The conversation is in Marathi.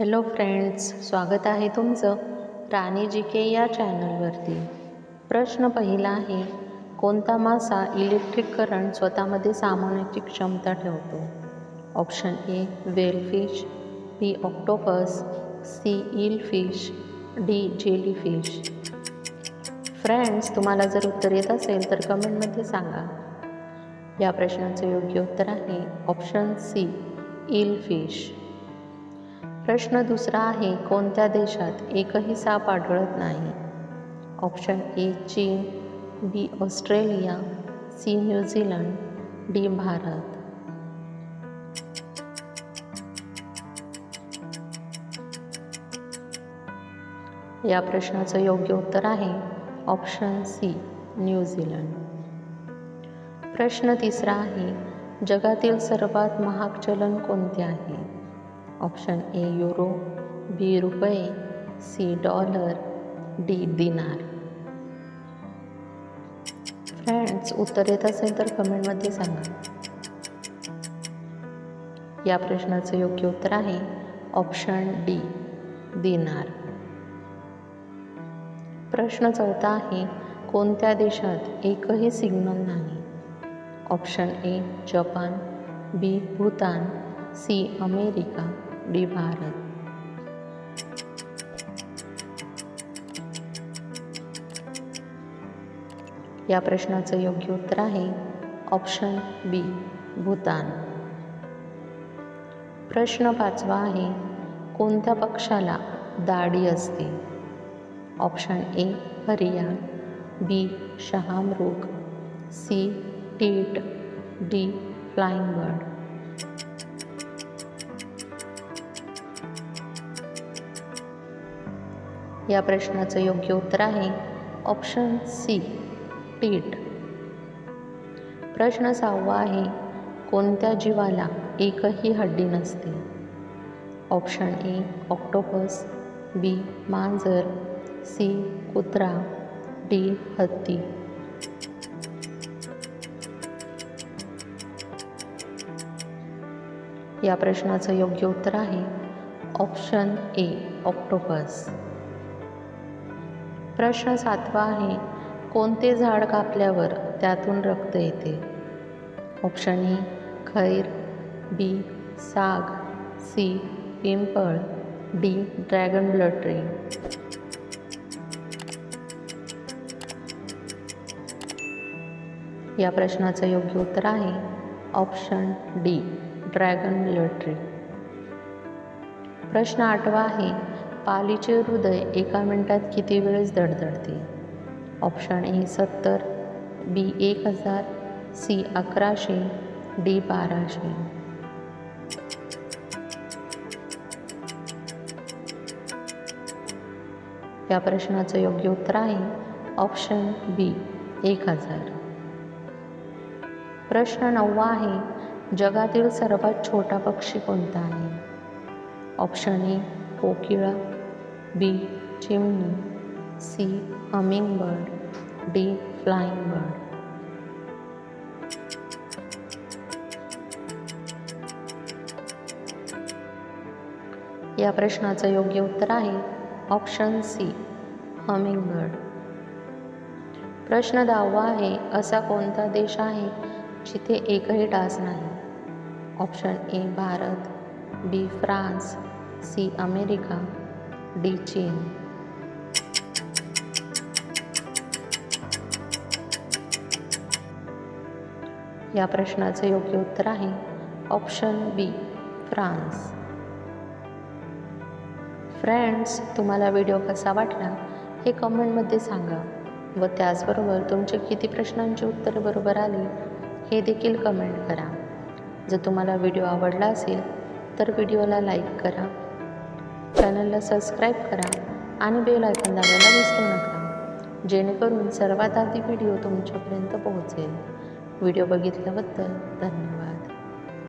हॅलो फ्रेंड्स स्वागत आहे तुमचं राणी जी के या चॅनलवरती प्रश्न पहिला आहे कोणता मासा इलेक्ट्रिक करंट स्वतःमध्ये सामावण्याची क्षमता ठेवतो? Option A whale fish B octopus C eel fish D jelly fish friends तुम्हाला जर उत्तर येत असेल तर कमेंटमध्ये सांगा. या प्रश्नाचं योग्य उत्तर आहे ऑप्शन सी ईल फिश प्रश्न दुसरा आहे कोणत्या देशात एकही साप आढळत नाही? ऑप्शन ए चीन B Australia C New Zealand D Bharat. या प्रश्नाचं योग्य उत्तर आहे ऑप्शन सी न्यूझीलंड प्रश्न तिसरा आहे जगातील सर्वात महाग चलन कोणते आहे? ऑप्शन ए युरो बी रुपये सी डॉलर डी दिनार. फ्रेंड्स उत्तर येत असेल तर कमेंटमध्ये सांगा. या प्रश्नाचं योग्य उत्तर आहे ऑप्शन डी दिनार. प्रश्न चौथा आहे कोणत्या देशात एकही सिग्नल नाही? Option A Japan B Bhutan C America. D Bharat. या प्रश्नाचं योग्य उत्तर आहे ऑप्शन बी भूतान. प्रश्न पाचवा आहे कोणत्या पक्षाला दाढी असते? ऑप्शन ए हरियाण. B शहामृग C tit. D flying bird. या प्रश्नाचं योग्य उत्तर आहे. ऑप्शन सी टीट प्रश्न सहावा आहे कोणत्या जीवाला एकही हड्डी नसते? ऑप्शन ए ऑक्टोपस बी मांजर. सी कुत्रा. डी हत्ती. या प्रश्नाचं योग्य उत्तर आहे ऑप्शन ए ऑक्टोपस प्रश्न सातवा आहे कोणते झाड कापल्यावर त्यातून रक्त येते? ऑप्शन ए खैर बी साग सी पिंपळ डी ड्रॅगन ब्लड ट्री या प्रश्नाचं योग्य उत्तर आहे option D dragon blood tree प्रश्न आठवा आहे पालीचे हृदय एका मिनिटात किती वेळेस धडधडते ऑप्शन ए सत्तर बी एक हजार सी अकराशे डी बाराशे. या प्रश्नाचं योग्य उत्तर आहे ऑप्शन बी एक हजार. प्रश्न नववा आहे जगातील सर्वात छोटा पक्षी कोणता आहे? ऑप्शन ए कोकिळा बी चिमणी C hummingbird D flying bird या प्रश्नाचं योग्य उत्तर आहे ऑप्शन सी हमिंग बर्ड प्रश्न दहावा आहे असा कोणता देश आहे जिथे एकही डास नाही? Option A Bharat. B France C America D चीन या प्रश्नाचं योग्य उत्तर आहे ऑप्शन बी फ्रान्स. फ्रेंड्स तुम्हाला व्हिडिओ कसा वाटला हे कमेंटमध्ये सांगा व त्याचबरोबर तुमचे किती प्रश्नांची उत्तरं बरोबर आली हे देखील कमेंट करा. जर तुम्हाला व्हिडिओ आवडला असेल तर व्हिडिओला लाईक करा चॅनलला सबस्क्राईब करा आणि बेल आयकॉन दाबायला विसरू नका जेणेकरून सर्वात आधी व्हिडिओ तुमच्यापर्यंत पोहोचेल. व्हिडिओ बघितल्याबद्दल धन्यवाद.